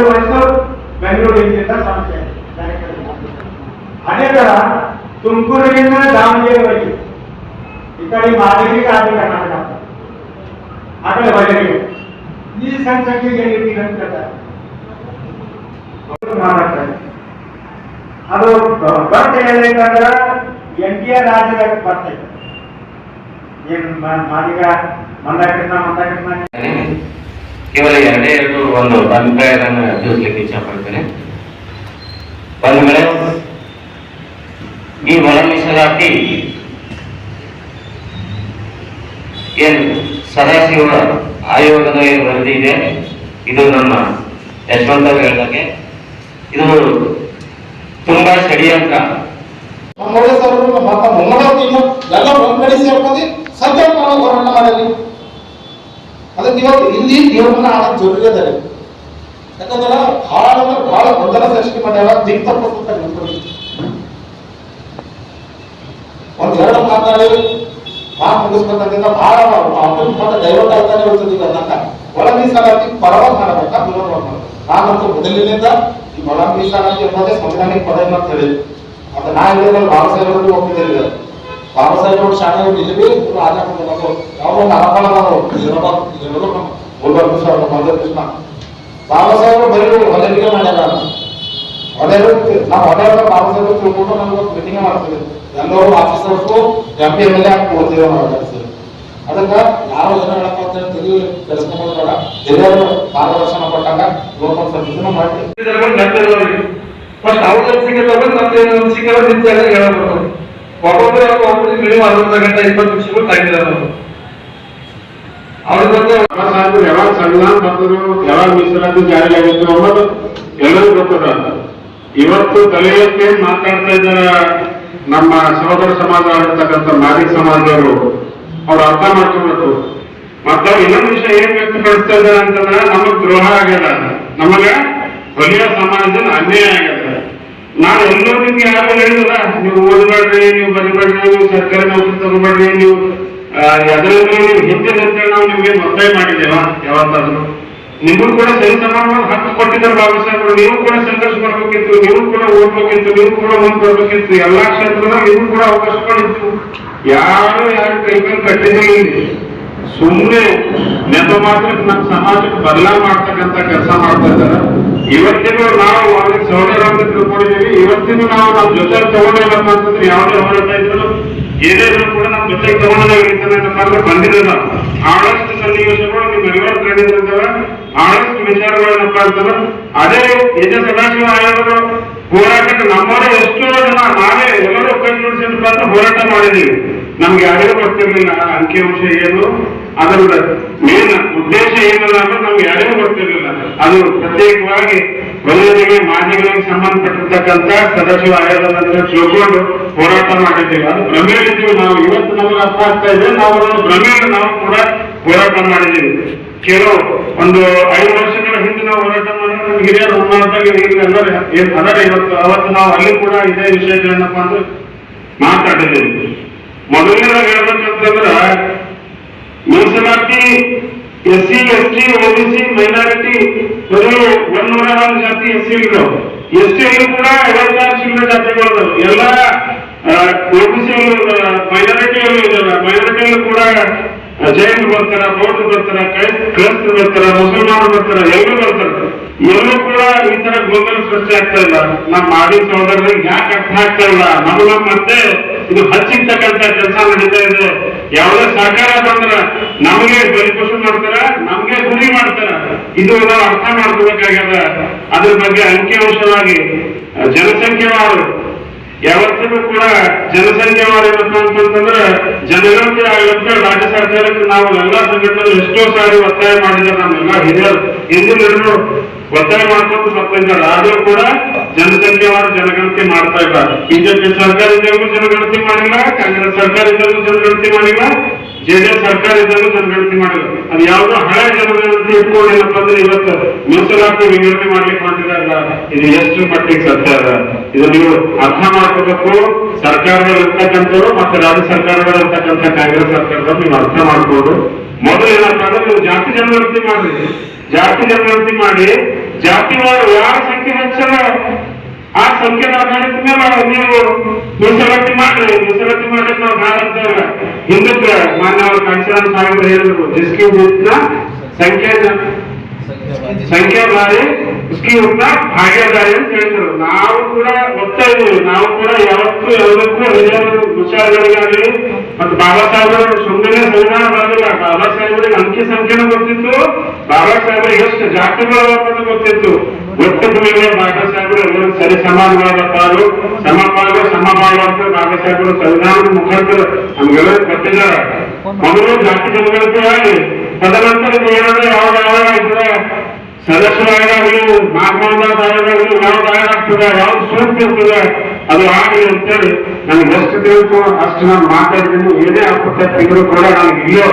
Old Mysuru Bengaluru ಇಂದ ಸಮಸ್ಯೆ ಅದೇ ತರ ತುಮಕೂರಿನಿಂದ ದಾವಣಗೆರೆವರೆಗೆ ಈ ಕಡೆ ಮಾದರಿ ಆದರೆ ಕರ್ನಾಟಕ. ಆ ಕಡೆ ಈ ಸಣ್ಣ ಸಂಖ್ಯೆಗೆ. ಅದು ದೊಡ್ಡ ಹೇಳ್ಬೇಕಂದ್ರೆ ಎನ್ ಟಿ ಆರ್ ರಾಜ್ಯದಾಗ ಬರ್ತೈತೆ ಏನು ಮಾದಿಗ ಕೇವಲ ಎರಡೇ ಎರಡು ಒಂದು ಅಭಿಪ್ರಾಯವನ್ನು ತಿಳಿಸ್ಲಿಕ್ಕೆ ಇಚ್ಛೆ ಪಡ್ತೇನೆ. ಒಂದು ವೇಳೆ ಈ ಒಳ ಮೀಸಲಾತಿ ಏನು ಸದಾಶಿವ ಆಯೋಗದ ಏನು ವರದಿ ಇದೆ? ಇದು ನಮ್ಮ ಯಶವಂತ ಹೇಳಿದಾಗೆ. ಇದು ತುಂಬಾ ಷಡ್ಯಂತ್ರ ನಮ್ಮ ಟೀಮು ಎಲ್ಲ ಒಂದ್ ಕಡೆ ಸೇರ್ಕೊಂಡು ಸದ್ಯ ಹೋರಾಟ ಮಾಡಲಿ. ಅದಕ್ಕೆ ಇವತ್ತು ಇಲ್ಲಿ ತೀರ್ಮಾನ ಆಡೋದು ಜರುರಿ ಅದ. ಯಾಕಂದ್ರೆ ಭಾಳ ಅಂದ್ರೆ ಭಾಳ ಗೊಂದಲ ಸೃಷ್ಟಿ ಮಾಡ್ಯಾರ ದಿಕ್ ತಪ್ಪಿಸ್ತಾರೆ ಒಂದ್ ಎರಡು ಮಾತಾಡಿ ಮಾತು ಮುಗಿಸ್ಬೇಕಂತ ಭಾಳ ಡೈವರ್ಟ್ ಆಗ್ತಾನೆ ಇರ್ತದೆ ಅದನ್ನ. ಒಳ ಮೀಸಲಾತಿ ಪರವಾಗಿ ಮಾಡಬೇಕಾ, ವಿರೋಧ ಮೊದಲಿನಿಂದ ಈ ಒಳ ಮೀಸಲಾತಿ ಅನ್ನೋದೇ ಸಂವಿಧಾನಿಕ ಪದ ಅಂತ ಹೇಳಿ ಅದು ನಾ ಹೇಳಿದ್ರೆ ಬಾಬಾ ಸಾಹೇಬರು ಒಪ್ಪಿದ್ದೀರಿ ಈಗ. ಬಾಬಾ ಸಾಹೇಬರು ಶಾಲೆ ಇಲ್ಲಿ ರಾಜ ಯಾವ ಒಂದು ಅನುಕೂಲ ಗುಲ್ಬರ್ಗ ಕೃಷ್ಣ. ಮಂದಿರ ಕೃಷ್ಣ ಬಾಬಾ ಸಾಹೇಬರು ಬರೀ ಹೊಲಿಗೆ ಮಾಡ್ಯಾರ ಹೊಡೆಯರು ನಾವು ಹೊಡೆಯಲ್ಲ ಬಾಬಾ ತಿಳ್ಕೊಂಡು ನಮ್ಗೆ ಮೀಟಿಂಗ್ ಮಾಡ್ತೀವಿ. ಎಲ್ಲರೂ officers M P M L A ಕೊಡ್ತೀವಿ ನಾವು ಅದಕ್ಕೆ ಯಾವ ಜನ ಹೇಳಪ್ಪ ಅಂತ ಹೇಳಿ ಕೆಡಿಸ್ಕೊಂಡ್ಬೇಡ ಹಿರಿಯರು ಮಾರ್ಗದರ್ಶನ ಕೊಟ್ಟಾಗ ಲೋಕಲ್ ಸರ್ವಿಸ್ನ ಮಾಡಿ. ಫಸ್ಟ್ ಅವ್ರ ಒಬ್ಬೊಬ್ಬರು ಒಬ್ಬರಿಗೆ ಮಿನಿಮಮ್ ಗಂಟೆ ಇಪ್ಪತ್ತು ನಿಮಿಷಗಳು ಟೈಮ್ ಅವ್ರ. ಜಾರಿಯಾಗಿತ್ತು ಅನ್ನೋದು ಎಲ್ಲರಿಗೂ ಗೊತ್ತದ ಇವತ್ತು ತಲೆ ಮಾತಾಡ್ತಾ ಇದ್ದಾರೆ ನಮ್ಮ ಸಹೋದರ ಸಮಾಜ ಆಗಿರ್ತಕ್ಕಂಥ ಮಾದಿಗ ಸಮಾಜದವರು. ಅವ್ರು ಅರ್ಥ ಮಾಡ್ಕೋಬೇಕು. ಮತ್ತೆ ಇನ್ನೊಂದು ವಿಷಯ ಏನ್ ವ್ಯಕ್ತಪಡಿಸ್ತಾ ಇದ್ದಾರೆ ಅಂತಂದ್ರೆ, ನಮಗ್ ದ್ರೋಹ ಆಗ್ಯದ ನಮಗ ಹೊಲಿಯ ಸಮಾಜದ ಅನ್ಯಾಯ ಆಗ್ಯದ. ನಾನು ಎಲ್ಲೋ ನಿಮ್ಗೆ ಯಾರು ಹೇಳಿದಲ್ಲ ನೀವು ಓದಬೇಡ್ರಿ, ನೀವು ಬರಿಬೇಡ್ರಿ, ನೀವು ಸರ್ಕಾರಿ ನೌಕರಿ ತಗೋಬೇಡ್ರಿ, ನೀವು ಅದರಲ್ಲಿ ನೀವು ಹಿಂದೆ ಅಂತೇಳಿ ನಾವು ನಿಮ್ಗೆ ಒತ್ತಾಯ ಮಾಡಿದ್ದೇವ? ಯಾವತ್ತಾದ್ರು? ನಿಮಗೂ ಕೂಡ ಸರಿ ಸಮಾನವಾದ ಹಕ್ಕು ಕೊಟ್ಟಿದ್ದಾರೆ ಬಾಬಾ ಸಾಹೇಬರು. ನೀವು ಕೂಡ ಸಂಘರ್ಷ ಮಾಡ್ಬೇಕಿತ್ತು, ನೀವು ಕೂಡ ಓದ್ಬೇಕಿತ್ತು, ನೀವು ಕೂಡ ಮುಂದೆ ಬರ್ಬೇಕಿತ್ತು. ಎಲ್ಲಾ ಕ್ಷೇತ್ರದಾಗ ನೀವು ಕೂಡ ಅವಕಾಶಗಳಿತ್ತು ಯಾರು ಯಾರು ಕೈಗಳು ಕಟ್ಟಿದ್ರೆ ಇಲ್ಲಿ. ಸುಮ್ಮನೆ ನೆಪ ಮಾತ್ರ ನಮ್ಮ ಸಮಾಜಕ್ಕೆ ಬದಲಾವಣೆ ಮಾಡ್ತಕ್ಕಂತ ಕೆಲಸ ಮಾಡ್ತಾ ಇದ್ದಾರೆ. ಇವತ್ತಿಗೂ ನಾವು ಅವ್ರಿಗೆ ಅಂತ ತಿಳ್ಕೊಂಡಿದ್ದೀವಿ. ಇವತ್ತಿಗೂ ನಾವು ನಮ್ಮ ಜೊತೆ ತಗೊಂಡಿಲ್ಲಪ್ಪ ಅಂತಂದ್ರೆ ಯಾವುದೇ ಹೋರಾಟ ಇದ್ರು ಏನೇ ಕೂಡ ನಮ್ಮ ಜೊತೆ ತಗೊಂಡೇ ಅಂದ್ರೆ ಬಂದಿರಲ್ಲ ಆಳಷ್ಟು ಸನ್ನಿವೇಶಗಳು ನಿಮ್ಮೆಲ್ಲರ ಕಂಡಿದ್ದಾವೆ ಆಳಷ್ಟು ವಿಚಾರಗಳೇನಪ್ಪ ಅಂತಂದ್ರೆ ಅದೇ ನಿಜ ಸದಾಶಿವ ಆಯೋಗದ ಹೋರಾಟಕ್ಕೆ ನಮ್ಮವರೇ ಎಷ್ಟೋ ಜನ ನಾವೇ ಎಲ್ಲರೂ ಕೈ ಜೋಡಿಸಿದ ಹೋರಾಟ ಮಾಡಿದೀವಿ ನಮ್ಗೆ ಯಾರಿಗೂ ಗೊತ್ತಿರ್ಲಿಲ್ಲ ಅಂಕಿಅಂಶ ಏನು ಅದರ ಮೇನ್ ಉದ್ದೇಶ ಏನಲ್ಲ ಅಂದ್ರೆ ನಮ್ಗೆ ಯಾರಿಗೂ ಗೊತ್ತಿರ್ಲಿಲ್ಲ ಅದು ಪ್ರತ್ಯೇಕವಾಗಿ ಬಲಿಯರಿಗೆ ಮಾಜಿಗಳಿಗೆ ಸಂಬಂಧಪಟ್ಟಿರ್ತಕ್ಕಂಥ ಸದಾಶಿವ ಆಯೋಗದ ತಿಳ್ಕೊಂಡು ಹೋರಾಟ ಮಾಡಿದ್ದೀವಿ. ಅದು ಭ್ರಮೆಯಲ್ಲಿದ್ದೀವಿ ನಾವು. ಇವತ್ತು ನಮಗೆ ಅರ್ಥ ಆಗ್ತಾ ಇದೆ. ನಾವು ಅದನ್ನು ಭ್ರಮೆಯಲ್ಲಿ ನಾವು ಕೂಡ ಹೋರಾಟ ಮಾಡಿದ್ದೀವಿ. ಕೆಲವು ಒಂದು ಐದು ವರ್ಷಗಳ ಹಿಂದೆ ನಾವು ಹೋರಾಟ ಮಾಡಿದ್ರೆ ಹಿರಿಯರು ಉನ್ನತಾಗಿ ಈಗ ಎಲ್ಲರೂ ಏನ್ ಅದರ ಇವತ್ತು? ಅವತ್ತು ನಾವು ಅಲ್ಲಿ ಕೂಡ ಇದೇ ವಿಷಯಗಳನ್ನಪ್ಪ ಅಂದ್ರೆ ಮಾತಾಡಿದ್ದೀವಿ. ಮೊದಲನೇದಾಗಿ ಹೇಳ್ಬೇಕಂತಂದ್ರ ಮೀಸಲಾತಿ S C S T OBC minority, ಬರೀ ಒಂದೂರ ಒಂದು ಜಾತಿ ಎಸ್ ಸಿ ಇದ್ರು ಎಸ್ ಟಿ ಕೂಡ ಐವತ್ತಾರು ಚಿಲ್ಲರೆ ಜಾತಿಗಳು ಎಲ್ಲ ಒಬಿಸಿ ಮೈನಾರಿಟಿಯಲ್ಲೂ ಇದ್ದಾರೆ ಮೈನಾರಿಟಿಯಲ್ಲೂ ಕೂಡ ಜೈನ್ ಬರ್ತಾರ ಬೌದ್ಧ ಬರ್ತಾರ ಕ್ರೈಸ್ತ ಬರ್ತಾರ, ಮುಸಲ್ಮಾನರು ಬರ್ತಾರ, ಎಲ್ಲರೂ ಬರ್ತಾರೆ. ಎಲ್ಲರೂ ಕೂಡ ಈ ತರ ಗ್ಲೋಬಲ್ ಸೃಷ್ಟಿ ಆಗ್ತಾ ಇಲ್ಲ. ನಮ್ಮ ಸಹೋದರರಿಗೆ ಯಾಕೆ ಅರ್ಥ ಆಗ್ತಾ ಇಲ್ಲ? ನಮ್ಮ ಮತ್ತೆ ಇದು ಹಚ್ಚಿರ್ತಕ್ಕಂತ ಕೆಲಸ ನಡೀತಾ ಇದೆ. ಯಾವುದೇ ಸಹಕಾರ ಬಂದ್ರ ನಮಗೆ ಬಲಿಪಶು ಮಾಡ್ತಾರ? ನಮ್ಗೆ ಗುರಿ ಮಾಡ್ತಾರ? ಇದು ನಾವು ಅರ್ಥ ಮಾಡ್ಕೋಬೇಕಾಗ್ಯದ ಅದ್ರ ಬಗ್ಗೆ ಅಂಕಿಅಂಶವಾಗಿ ಜನಸಂಖ್ಯೆವಾರು ಯಾವತ್ತಿಗೂ ಕೂಡ ಜನಸಂಖ್ಯೆ ಏನಪ್ಪ ಅಂತಂದ್ರೆ ಜನಗಣತಿ ಆಯೋಗಕ್ಕೆ ರಾಜ್ಯ ಸರ್ಕಾರಕ್ಕೆ ನಾವು ಎಲ್ಲಾ ಸಂಘಟನೆ ಎಷ್ಟೋ ಸಾರಿ ಒತ್ತಾಯ ಮಾಡಿದ್ರೆ ನಮ್ಮೆಲ್ಲ ಹಿರಿಯರು. ಹಿಂದಿನ ಒತ್ತಾಯ ಮಾಡ್ಕೊಂಡು ಬರ್ತಿದ್ದಾರೆ ಆದರೂ ಕೂಡ ಜನಸಂಖ್ಯೆವಾರು ಜನಗಣತಿ ಮಾಡ್ತಾ ಇಲ್ಲ. ಬಿಜೆಪಿ ಸರ್ಕಾರ ಜನಗಣತಿ ಮಾಡಿಲ್ಲ, ಕಾಂಗ್ರೆಸ್ ಸರ್ಕಾರ ಜನಗಣತಿ ಮಾಡಿಲ್ಲ ಜೆಡಿಎಸ್ ಸರ್ಕಾರ ಜನಗಣತಿ ಮಾಡಿಲ್ಲ. ಅದು ಯಾವುದೋ ಹಳೆ ಜನಗಣತಿ ಇಟ್ಕೊಂಡಿಲ್ಲಪ್ಪ ಅಂದ್ರೆ ಇವತ್ತು ಮೀಸಲಾತಿ ವಿಂಗಡಣೆ ಮಾಡ್ಲಿಕ್ಕೆ ಹೊಂಟಿದಾರಲ್ಲ ಇದು ಎಷ್ಟು ಮಟ್ಟಿಗೆ ಸರ್ಕಾರ ಇದು ನೀವು ಅರ್ಥ ಮಾಡ್ಕೋಬೇಕು. ಸರ್ಕಾರದಲ್ಲಿ ಇರ್ತಕ್ಕಂಥವ್ರು ಮತ್ತೆ ರಾಜ್ಯ ಸರ್ಕಾರದಲ್ಲಿ ಇರ್ತಕ್ಕಂಥ ಕಾಂಗ್ರೆಸ್ ಸರ್ಕಾರದವ್ರು ನೀವು ಅರ್ಥ ಮಾಡ್ಬೋದು. ಮೊದಲು ಏನಂತಂದ್ರೆ ನೀವು ಜಾತಿ ಜನಗಣತಿ ಮಾಡಿ. ಜಾತಿ ಜನಗಣತಿ ಮಾಡಿ. ಜಾತಿ ಯಾರ ಸಂಖ್ಯೆ ಹೆಚ್ಚಲ್ಲ ಆ ಸಂಖ್ಯೆ ಆಧಾರಿತ ಮೇಲೆ ನೀವು ಮೀಸಲಾತಿ ಮಾಡ್ರಿ. ಮೀಸಲಾತಿ ಮಾಡಿ ನಾವು ನಾಳೆ ಹಿಂದಕ್ಕೆ ಮಾನ್ಯ ಅವ್ರ ಕಾಂಗ್ರೆಸ್ ಸಾಹೇಬರು ಹೇಳಿದ್ರು. ಡಿಸ್ಕ್ಯೂ ಸಂಖ್ಯೆ ಸಂಖ್ಯೆ ಬಾರಿ ಸ್ಕೀಮ್ನ ಭಾಗ್ಯದಾರಿ ಅಂತ ಹೇಳ್ತಾರೆ. ನಾವು ಕೂಡ ಒತ್ತಾ ಇದ್ದೀವಿ. ನಾವು ಕೂಡ ಯಾವತ್ತೂ ಯಾವತ್ತೂ ಹಿರಿಯರು ವಿಚಾರಗಳಿಗಾಗಲಿ ಮತ್ತು ಬಾಬಾ ಸಾಹೇಬರು ಸುಮ್ಮನೆ ಸಂವಿಧಾನ ಬರಲಿಲ್ಲ ಬಾಬಾ ಸಾಹೇಬರಿಗೆ ಅಂಕಿ ಸಂಖ್ಯೆನೂ ಗೊತ್ತಿತ್ತು. ಬಾಬಾ ಸಾಹೇಬರಿಗೆ ಎಷ್ಟು ಜಾತಿಗಳು ಗೊತ್ತಿತ್ತು. ಒಟ್ಟಿನ ಮೇಲೆ ಬಾಬಾ ಸಾಹೇಬರು ಎಲ್ಲರೂ ಸರಿ ಸಮಾನವಾದ ಪಾಲು ಸಮಪಾಲು ಸಮಪಾಲು ಅಂತ ಬಾಬಾ ಸಾಹೇಬರು ಸಂವಿಧಾನದ ಮುಖಾಂತರ ನಮ್ಗೆಲ್ಲರೂ ಕೊಟ್ಟಿದ್ದಾರೆ ಮೊದಲು ಜಾತಿ ಜನಗಳಿಗೂ ಆಗಲಿ ತದನಂತರ ಯಾವಾಗ ಯಾವಾಗ ಇದ್ರೆ ಸದಸ್ಯರಾಗಲಿ ಮಾರ್ಗದಾಸ್ ಯಾವ ಆಗಾಗ್ತದೆ ಯಾವ್ದು ಸೂಕ್ತ ಇರ್ತದೆ, ಅದು ಆಗಲಿ ಅಂತೇಳಿ ನನಗೆ ಎಷ್ಟು ತಿಳಿತು ಅಷ್ಟು ನಾನು ಮಾತಾಡ್ತೀನಿ. ಏನೇ ಆಗ್ತದೆ ತಿಂಗಳು ಕೂಡ ನನಗೆ ಇಲ್ಲೋ.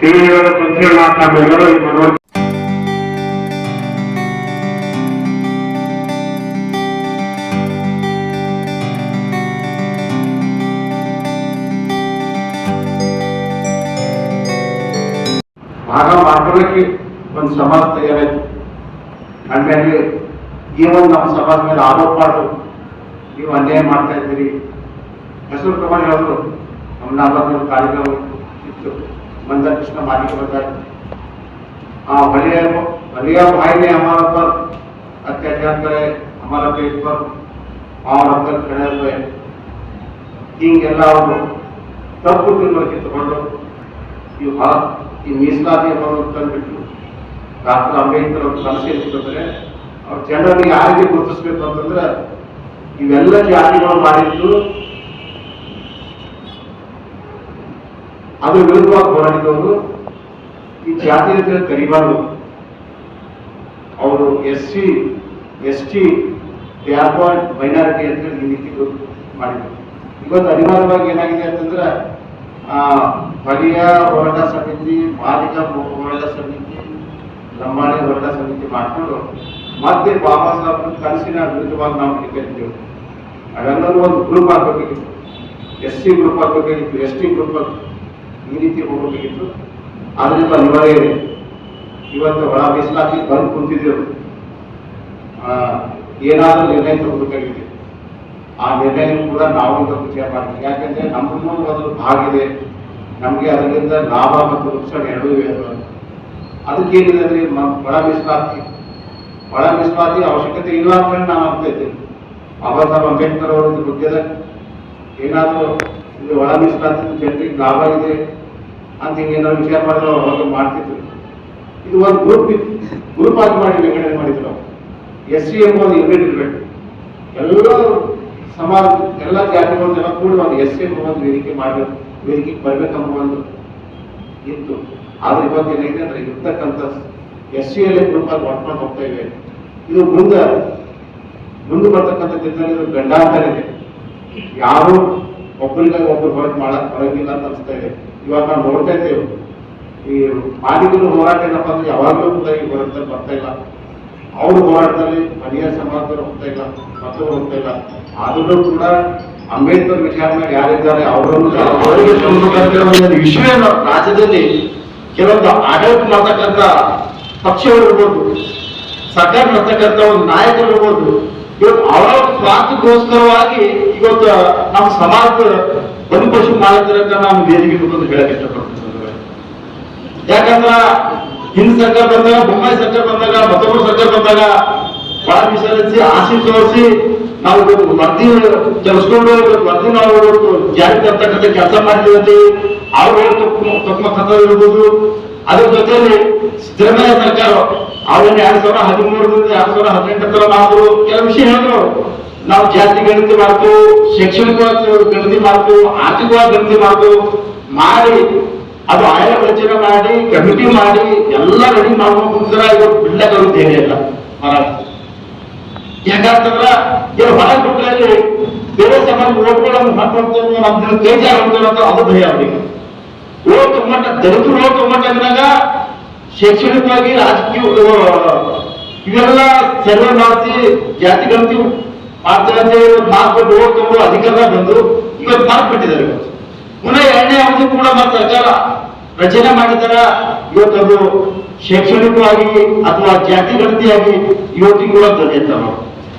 ತಿಳಿದಿರೋದಕ್ಕೆ ಅಂತೇಳಿ ಈ ಮನವಿ ಭಾಗ ಮಾಡ್ಕೊಳ್ಳೋಕೆ ಒಂದು ಸಮಾಜ ತಯಾರಾಯ್ತು ಹಾಗಾಗಿ ಈ ಒಂದು ನಮ್ಮ ಸಮಾಜ ಮೇಲೆ ಆರೋಪ ಮಾಡಬೇಕು. ನೀವು ಅನ್ಯಾಯ ಮಾಡ್ತಾ ಇದ್ದೀರಿ. ಹೆಸರು ಪ್ರಮಾಣ ಹೇಳಿದ್ರು ನಮ್ಮ ನಾಲ್ಕು ಕಾರ್ಯಕ್ರಮ ಇತ್ತು. ಮಂದರ್ ಕೃಷ್ಣ ಮಾಲಿಕ ಬರ್ತಾರೆ ಆ ಬಲಿಯ ಬಲಿಯ ಭಾಯಿನೇ ಅಮಾರಪ್ಪ ಪರ್ ಅತ್ಯಾಚಾರ ಅಮಾರಪ್ಪ ಹಮಾರ ಪೇಜ್ ಪರ್ ಅವ್ರ ಹತ್ರ ಕಡೆ ಹೀಗೆಲ್ಲ ಅವರು ತಪ್ಪು ತಿಳುವಳಿಕೆ ತಗೊಂಡು ಈ ಮೀಸಲಾತಿ ಅನ್ನೋದು ತಂದುಬಿಟ್ಟು ಡಾಕ್ಟರ್ ಅಂಬೇಡ್ಕರ್ ಅವ್ರ ಕನಸು ಇರ್ತಂದ್ರೆ ಅವ್ರ ಜನರನ್ನು ಯಾವ ರೀತಿ ಗುರುತಿಸ್ಬೇಕು ಅಂತಂದ್ರೆ ಇವೆಲ್ಲ ಜಾತಿಗಳು ಮಾಡಿದ್ದು ಅದ್ರ ವಿರುದ್ಧವಾಗಿ ಹೋರಾಡಿದವರು ಈ ಜಾತಿ ಅಂತ ಕರಿಬಾರ್ದು ಅವರು S C, S T backward minority ಅಂತ ಹೇಳಿ ಮಾಡಿದ್ರು. ಇವತ್ತು ಅನಿವಾರ್ಯವಾಗಿ ಏನಾಗಿದೆ ಅಂತಂದ್ರೆ ಬಲಿಯ ಹೋರಾಟ ಸಮಿತಿ ಮಾಲಿಕ ಹೋರಾಟ ಸಮಿತಿ ಲಂಬಾಣಿ ವರ್ಗ ಸಮಿತಿ ಮಾಡಿಕೊಂಡು ಮತ್ತೆ ಬಾಬಾ ಸಾಹೇಬ್ ಕನಸಿನ ವಿರುದ್ಧವಾಗಿ ನಾವು ಕರಿತೀವಿ ಅದೆಲ್ಲರೂ ಒಂದು ಗ್ರೂಪ್ ಆಗಬೇಕಿತ್ತು ಎಸ್ ಸಿ ಗ್ರೂಪ್ ಆಗಬೇಕಾಗಿತ್ತು ಎಸ್ ಟಿ ಗ್ರೂಪ್ ಈ ರೀತಿ ಹೋಗಬೇಕಾಗಿತ್ತು. ಆದ್ದರಿಂದ ಅನಿವಾರ್ಯ ಇದೆ ಇವತ್ತು ಒಳ ಮೀಸಲಾತಿ ಬಂದು ಕುಂತಿದ್ದೆವು. ಏನಾದರೂ ನಿರ್ಣಯ ತಗೋಬೇಕಾಗಿದೆ. ಆ ನಿರ್ಣಯ ಕೂಡ ನಾವು ವಿಚಾರ ಮಾಡ್ತೀವಿ. ಯಾಕಂದ್ರೆ ನಮ್ಮನ್ನು ಒಂದು ಭಾಗ ಇದೆ. ನಮಗೆ ಅದರಿಂದ ಲಾಭ ಮತ್ತು ನುಕ್ಸಾನ ಎರಡೂ ಇವೆ. ಅದಕ್ಕೇನಿದೆ ಅಂದ್ರೆ ಒಳ ಮೀಸಲಾತಿ ಒಳ ಮೀಸಲಾತಿ ಅವಶ್ಯಕತೆ ಇಲ್ಲ ಅಂತ ನಾನು ಅಂತ ಇದ್ದೀನಿ. ಬಾಬಾ ಸಾಹೇಬ್ ಅಂಬೇಡ್ಕರ್ ಅವರ ಬಗ್ಗೆದ ಏನಾದರೂ ಇದು ಒಳ ಮೀಸಲಾತಿ ಜನರಿಗೆ ಲಾಭ ಇದೆ ಅಂತ ಹಿಂಗೇನಾದ್ರು ವಿಚಾರ ಮಾಡಿದ್ರೆ ಅವಾಗ ಮಾಡ್ತಿದ್ರು. ಇದು ಒಂದು ಗ್ರೂಪ್ ಗ್ರೂಪ್ ಆಗಿ ಮಾಡಿ ವಿಂಗಡಣೆ ಮಾಡಿದ್ರು ನಾವು ಎಸ್ ಸಿ ಎಂಬುದು ಯೂನಿಟ್ ಇರಬೇಕು. ಎಲ್ಲ ಸಮಾಜ ಎಲ್ಲ ಜಾತಿಗಳನ್ನೆಲ್ಲ ಕೂಡ ಒಂದು ಎಸ್ ಸಿ ಎಂಬ ಒಂದು ವೇದಿಕೆ ಮಾಡಬೇಕು. ವೇದಿಕೆಗೆ ಬರಬೇಕಂಬ ಒಂದು ಇತ್ತು ಆದ್ರೆ ಇವಾಗ ಏನೈತೆ ಅಂದ್ರೆ ಇರ್ತಕ್ಕಂಥ ಎಸ್ ಸಿ ಎಲ್ ಗ್ರೂಪ್ ಆಗಿ ಒಟ್ಕೊಂಡು ಹೋಗ್ತಾ ಇವೆ. ಇದು ಮುಂದೆ ಮುಂದೆ ಬರ್ತಕ್ಕಂಥ ದಿನದಲ್ಲಿ ಇದು ಗಂಡಾಂತರ ಇದೆ ಯಾರು ಒಬ್ಬರಿಗಾಗಿ ಒಬ್ಬರು ಹೊರಗೆ ಮಾಡಕ್ ಬರಂಗಿಲ್ಲ ಅಂತ ಅನಿಸ್ತಾ ಇದೆ. ಇವಾಗ ನಾವು ನೋಡ್ತಾ ಇದ್ದೇವೆ ಈ ಮಾಲೀಕರು ಹೋರಾಟ ಏನಪ್ಪ ಅಂದ್ರೆ ಯಾವಾಗಲೂ ಕೂಡ ಈ ಹೋರಾಟದಲ್ಲಿ ಬರ್ತಾ ಇಲ್ಲ. ಅವ್ರ ಹೋರಾಟದಲ್ಲಿ ಮನೆಯ ಸಮಾಜದವರು ಹೋಗ್ತಾ ಇಲ್ಲ ಮತ್ತೊಬ್ಬರು ಹೋಗ್ತಾ ಇಲ್ಲ. ಆದ್ರೂ ಕೂಡ ಅಂಬೇಡ್ಕರ್ ವಿಚಾರ ಮೇಲೆ ಯಾರಿದ್ದಾರೆ ಅವರನ್ನು ಅವರಿಗೆ ಒಂದು ವಿಷಯ ರಾಜ್ಯದಲ್ಲಿ ಕೆಲವೊಂದು ಆಡಳಿತ ಮಾಡ್ತಕ್ಕಂಥ ಪಕ್ಷಗಳು ಇರ್ಬೋದು, ಸರ್ಕಾರ ನಡ್ತಕ್ಕಂಥ ಒಂದು ನಾಯಕರು ಇರ್ಬೋದು, ಇವತ್ತು ಅವರ ಸ್ವಾರ್ಥಕ್ಕೋಸ್ಕರವಾಗಿ ಇವತ್ತು ನಮ್ಮ ಸಮಾಜದ ಬಲಿಪಶು ಮಾಡ್ತಾರೆ ಅಂತ ನಾವು ವೇದಿಕೆ ಬಂದು ಹೇಳಕ್ ಇಷ್ಟಪಡ್ತೀನಿ. ಯಾಕಂದ್ರ ಹಿಂದ್ ಸರ್ಕಾರ ಬಂದಾಗ, ಬೊಮ್ಮಾಯಿ ಸರ್ಕಾರ ಬಂದಾಗ ಮತ್ತೊಬ್ಬರು ಸರ್ಕಾರ ಬಂದಾಗ ಬಹಳ ವಿಷಯ ಆಸೆ ತೋರಿಸಿ ನಾವು ವರದಿ ಕೆಲಸಕೊಂಡು ವರದಿ ನಾವು ಜಾರಿಗೆ ಜಾರಿ ತರ್ತಕ್ಕಂಥ ಕೆಲಸ ಮಾಡಿದ್ದೀವಿ ಅವ್ರು ಕಥೆ ಇರ್ಬೋದು. ಅದ್ರ ಜೊತೆಯಲ್ಲಿ ಸಿದ್ದರಾಮಯ್ಯ ಸರ್ಕಾರ. ಅವರನ್ನ ಎರಡ್ ಸಾವಿರ ಹದಿಮೂರರಿಂದ ಎರಡ್ ಸಾವಿರ ಹದಿನೆಂಟರ ಮಾಡಿದ್ರು. ಕೆಲವು ವಿಷಯ ಹೇಳಿದ್ರು ನಾವು ಜಾತಿ ಗಣತಿ ಮಾಡ್ತು ಶೈಕ್ಷಣಿಕವಾಗಿ ಗಣತಿ ಮಾಡ್ತು ಆರ್ಥಿಕವಾಗಿ ಗಣತಿ ಮಾಡ್ತು ಮಾಡಿ, ಅದು ಆಯಾ ರಚನೆ ಮಾಡಿ, ಕಮಿಟಿ ಮಾಡಿ, ಎಲ್ಲ ರೆಡಿ ಮಾಡ್ಕೊಂಡು ಇವತ್ತು ಬಿಡ್ಲಕ್ಕ ಧೈರ್ಯ ಇಲ್ಲ ಮಹಾರಾಜ್ ಯಾಕಂತಂದ್ರ ಇವ್ರು ಹೊರ ಬಿಟ್ಟಲ್ಲಿ ಬೇರೆ ಸಮಾಜ ಓಟ್ಗಳನ್ನು ನಮ್ದು ತೇಜ ಅಂತ ಅದು ಭಯ ಅವರಿಗೆ. ಓಟ್ ಮಟ್ಟ ದಲಿತರು ಓಟ್ ಮಟ್ಟ ಅಂದಾಗ ಶೈಕ್ಷಣಿಕವಾಗಿ ರಾಜಕೀಯ ಇವೆಲ್ಲ ಸರ್ವೆ ಮಾಡಿಸಿ ಜಾತಿ ಗಣತಿ ಮಾಡ್ತಾರೆ ಅಂತ ಹೇಳಿ ಅಧಿಕಾರ ಬಂದು ಇವತ್ತು ಮಾರ್ಕ್ ಬಿಟ್ಟಿದ್ದಾರೆ. ಪುನಃ ಎರಡನೇ ಅವಧಿ ಕೂಡ ಮತ್ತೆ ಸರ್ಕಾರ ರಚನೆ ಮಾಡಿದಾರ. ಇವತ್ತದು ಶೈಕ್ಷಣಿಕವಾಗಿ ಅಥವಾ ಜಾತಿ ಗಣತಿಯಾಗಿ ಇವತ್ತಿಗೂ ಕೂಡ ದೊರೆಯುತ್ತವ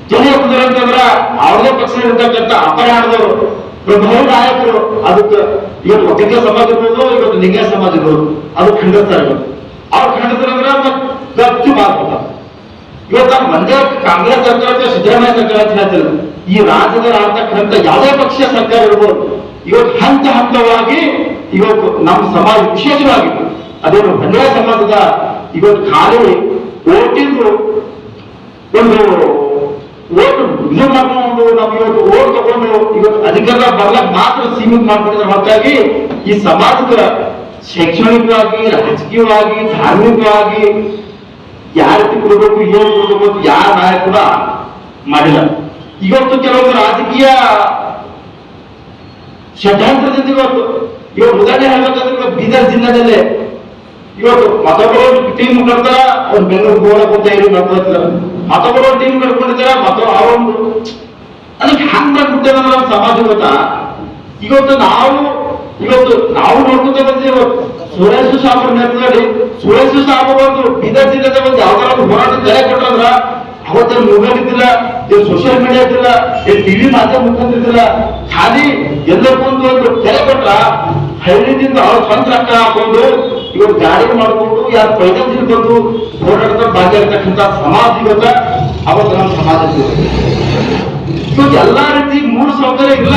ಕುದುರೆ ಅಂತಂದ್ರ ಅವ್ರದೇ ಪಕ್ಷ ಇರ್ತಕ್ಕಂಥ ಅಪರಾಧದವರು ಪ್ರಭಾವ ನಾಯಕರು. ಅದಕ್ಕೆ ಇವತ್ತು ಒಕ್ಕಲಿಗ ಸಮಾಜ ಇರ್ಬೋದು, ಇವತ್ತು ಲಿಂಗ ಸಮಾಜ ಇರ್ಬೋದು, ಅದು ಖಂಡಿಸ್ತಾರೆ ಅವ್ರು ಖಂಡಿಸ್ತಾರಂದ್ರ ಗಟ್ಟಿ ಮಾಡ್ಕೊತಾರೆ ಇವತ್ತು ಒಂದೇ ಕಾಂಗ್ರೆಸ್ ಸರ್ಕಾರ ಸಿದ್ದರಾಮಯ್ಯ ಸರ್ಕಾರ ಅಂತ ಹೇಳ್ತಿಲ್ಲ ಈ ರಾಜ್ಯದಲ್ಲಿ ಆಡ್ತಕ್ಕಂಥ ಯಾವುದೇ ಪಕ್ಷ ಸರ್ಕಾರ ಇರ್ಬೋದು, ಇವತ್ತು ಹಂತ ಹಂತವಾಗಿ ಇವತ್ತು ನಮ್ಮ ಸಮಾಜ ವಿಶೇಷವಾಗಿ ಅದೇನು ಮಂಡ್ಯ ಸಮಾಜದ ಇವತ್ತು ಖಾಲಿ ಓಟಿಂದು ಒಂದು ಓಟ್ ಇದು ಮಾಡ್ಕೊಂಡು ನಾವು ಇವತ್ತು ಓಟ್ ತಗೊಂಡು ಇವತ್ತು ಅಧಿಕಾರ ಬರ್ಲಕ್ ಮಾತ್ರ ಸೀಮಿತ ಮಾಡ್ಕೊಂಡಿದ್ರೆ ಹೊರತಾಗಿ ಈ ಸಮಾಜದ ಶೈಕ್ಷಣಿಕವಾಗಿ, ರಾಜಕೀಯವಾಗಿ, ಧಾರ್ಮಿಕವಾಗಿ ಯಾವ ರೀತಿ ಕೊಡಬೇಕು, ಏನ್ ಕೊಡಬೇಕು ಯಾರ ನಾಯಕರ ಮಾಡಿಲ್ಲ. ಇವತ್ತು ಕೆಲವೊಂದು ರಾಜಕೀಯ ಷಡ್ಯಂತ್ರದಿಂದ ಇವತ್ತು. ಇವತ್ತು ಉದಾಹರಣೆ ಹೇಳ್ಬೇಕಂದ್ರೆ ಬೀದರ್ ಜಿಲ್ಲೆದಲ್ಲೇ ಇವತ್ತು ಮತ್ತೊಬ್ಬರು ಟೀಮ್ ಕಟ್ತಾರ ಅವ್ರು ಬೆಂಗಳೂರು ಗೋಡ ಅಂತ ಏನು ಮಾಡ್ಕೊಳ್ತಾರ ಮತ್ತೊಬ್ಬರು ಟೀಮ್ ಕಟ್ಕೊಂಡಿದ್ದಾರ ಮತ್ತೊಬ್ಬ ಅವರೊಂದು ಅದಕ್ಕೆ ಹ್ಯಾಂಗ್ ಮಾಡ್ಬಿಟ್ಟೆ ನಮ್ಮ ಸಮಾಜ ಗೊತ್ತಾ? ಇವತ್ತು ನಾವು ಇವತ್ತು ನಾವು ನೋಡ್ಕೊಂತ ಇವತ್ತು. ಸುರೇಶ್ ಸಾಬ್ ನೆನಪಿನಲ್ಲಿ ಸುರೇಶ್ ಸಾಬ್ ಒಂದು ಬೀದರ್ ಜಿಲ್ಲೆದ ಒಂದು ಯಾವ್ದಾರ ಒಂದು ಹೋರಾಟ ತಲೆ ಕೊಟ್ಟಂದ್ರ ಅವತ್ತೇನು ಮೊಬೈಲ್ ಇದ್ದಿಲ್ಲ, ಏನು ಸೋಷಿಯಲ್ ಮೀಡಿಯಾ ಇದ್ದಿಲ್ಲ, ಏನು ಟಿವಿ ಮಾಧ್ಯಮ ಇದ್ದಿಲ್ಲ ಖಾಲಿ ಎಲ್ಲಕ್ಕೊಂದು ಒಂದು ತಲೆ ಕೊಟ್ರ ಹಳ್ಳಿದಿಂದ ಅವ್ರ ಸ್ವಂತ ರೊಕ್ಕ ಹಾಕೊಂಡು ಇವ್ರು ಗಾಡಿ ಮಾಡ್ಕೊಂಡು ಯಾರು ಪೈದಂಜಿಲ್ ಬಂದು ಹೋರಾಟದ ಭಾಗಿಯಾಗಿರ್ತಕ್ಕಂಥ ಸಮಾಜ ಇವತ್ತ ಅವತ್ತು ನಮ್ಮ ಸಮಾಜ ಇವತ್ತು ಎಲ್ಲಾ ರೀತಿ ಮೂಲ ಸೌಕರ್ಯ ಇಲ್ಲ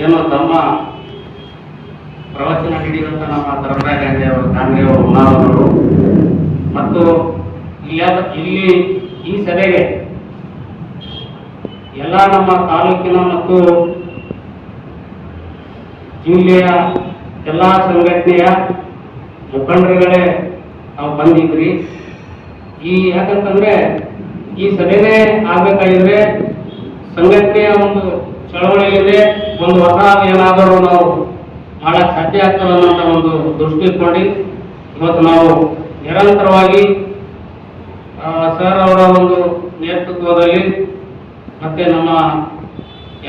ಏನು ತಮ್ಮ ಪ್ರವಚನ ನೀಡಿದಂತ ನಮ್ಮ ಧರ್ಮರಾಯ ಗಾಂಧಿ ಅವರು ಗಾಂಧಿ ಅವರು ಉನ್ನಾವರು ಮತ್ತು ಇಲ್ಲಿ ಈ ಸಭೆಗೆ ಎಲ್ಲ ನಮ್ಮ ತಾಲೂಕಿನ ಮತ್ತು ಜಿಲ್ಲೆಯ ಎಲ್ಲ ಸಂಘಟನೆಯ ಮುಖಂಡರುಗಳೇ, ನಾವು ಬಂದಿದ್ರಿ ಈ ಯಾಕಂತಂದ್ರೆ, ಈ ಸಭೆನೇ ಆಗ್ಬೇಕಾಗಿದ್ರೆ ಸಂಘಟನೆಯ ಒಂದು ಚಳವಳಿಯಲ್ಲಿ ಒಂದು ಹೊಸ ಏನಾದರೂ ನಾವು ಮಾಡಕ್ ಸಾಧ್ಯ ಆಗ್ತದೆ ಅನ್ನೋಂಥ ಒಂದು ದೃಷ್ಟಿ ಇಟ್ಕೊಂಡು ಇವತ್ತು ನಾವು ನಿರಂತರವಾಗಿ ಸರ್ ಅವರ ಒಂದು ನೇತೃತ್ವದಲ್ಲಿ ಮತ್ತೆ ನಮ್ಮ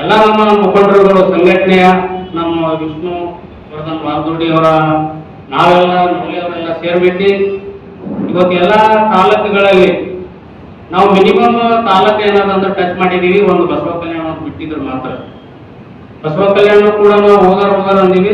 ಎಲ್ಲ ನಮ್ಮ ಮುಖಂಡರುಗಳು, ಸಂಘಟನೆಯ ನಮ್ಮ ವಿಷ್ಣು ವರ್ಧನ್ ಮಾರ್ದುಡಿ ಅವರ ನಾವೆಲ್ಲ ಸೇರ್ಬಿಟ್ಟಿ ಸೇರ್ಬಿಟ್ಟು ಇವತ್ತು ಎಲ್ಲ ತಾಲೂಕುಗಳಲ್ಲಿ ನಾವು ಮಿನಿಮಮ್ ತಾಲೂಕು ಏನಾದಂದ್ರೆ ಟಚ್ ಮಾಡಿದೀವಿ ಒಂದು ಬಸವ ಕಲ್ಯಾಣ ಬಿಟ್ಟಿದ್ರು ಮಾತ್ರ. ಬಸವ ಕಲ್ಯಾಣ ಕೂಡ ನಾವು ಹೋಗಾರ ಹೋಗಾರ ಅಂದೀವಿ.